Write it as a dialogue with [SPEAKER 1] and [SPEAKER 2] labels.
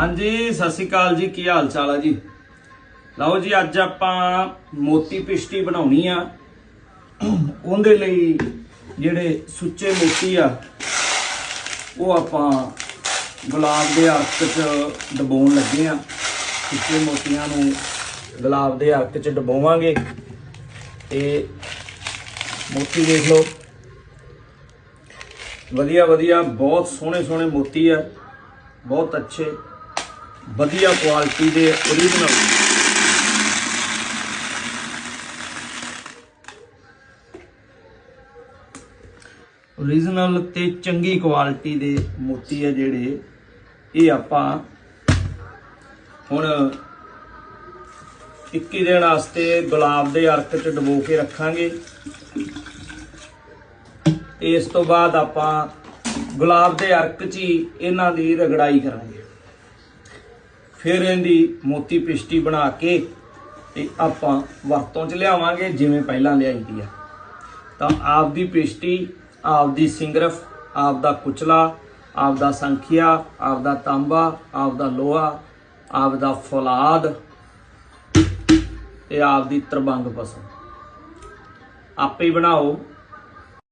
[SPEAKER 1] ਹਾਂਜੀ, ਸਤਿ ਸ਼੍ਰੀ ਅਕਾਲ ਜੀ, ਕੀ ਹਾਲ ਚਾਲ ਆ ਜੀ? ਲਓ ਜੀ, ਅੱਜ ਆਪਾਂ ਮੋਤੀ ਪਿਸ਼ਟੀ ਬਣਾਉਣੀ ਆ। ਉਹਦੇ ਲਈ ਜਿਹੜੇ ਸੁੱਚੇ ਮੋਤੀ ਆ, ਉਹ ਆਪਾਂ ਗੁਲਾਬ ਦੇ ਅਰਕ 'ਚ ਡਬੋਣ ਲੱਗੇ ਆ। ਸੁੱਚੇ ਮੋਤੀਆਂ ਨੂੰ ਗੁਲਾਬ ਦੇ ਅਰਕ 'ਚ ਡਬੋਵਾਂਗੇ। ਤੇ ਮੋਤੀ ਦੇਖ ਲਓ। ਵਧੀਆ ਵਧੀਆ ਬਹੁਤ ਸੋਹਣੇ ਸੋਹਣੇ ਮੋਤੀ ਆ। ਬਹੁਤ ਅੱਛੇ। ਵਧੀਆ ਕੁਆਲਿਟੀ ਦੇ ਓਰੀਜਨਲ ਓਰੀਜਨਲ ਤੇ ਚੰਗੀ ਕੁਆਲਿਟੀ ਦੇ ਮੋਤੀ ਆ ਜਿਹੜੇ, ਇਹ ਆਪਾਂ ਹੁਣ 21 ਦਿਨ ਵਾਸਤੇ ਗੁਲਾਬ ਦੇ ਅਰਕ ਚ ਡਬੋ ਕੇ ਰੱਖਾਂਗੇ। ਇਸ ਤੋਂ ਬਾਅਦ ਆਪਾਂ ਗੁਲਾਬ ਦੇ ਅਰਕ 'ਚ ਹੀ ਇਹਨਾਂ ਦੀ ਰਗੜਾਈ ਕਰਾਂਗੇ। ਫਿਰ ਇਹਦੀ ਮੋਤੀ ਪਿਸ਼ਟੀ ਬਣਾ ਕੇ ਤੇ ਆਪਾਂ ਵਰਤੋਂ 'ਚ ਲਿਆਵਾਂਗੇ, ਜਿਵੇਂ ਪਹਿਲਾਂ ਲਿਆਈ ਦੀ ਆ। ਤਾਂ ਆਪ ਦੀ ਪਿਸ਼ਟੀ ਆਪ ਦੀ ਸਿੰਗਰਫ ਆਪ ਦਾ ਕੁਚਲਾ ਆਪ ਦਾ ਸੰਖਿਆ ਆਪ ਦਾ ਤਾਂਬਾ ਆਪ ਦਾ ਲੋਹਾ ਆਪ ਦਾ ਫੌਲਾਦ ਤੇ ਆਪ ਦੀ ਤਰਬੰਗ ਪਸੰਦ। ਆਪੇ ਬਣਾਓ।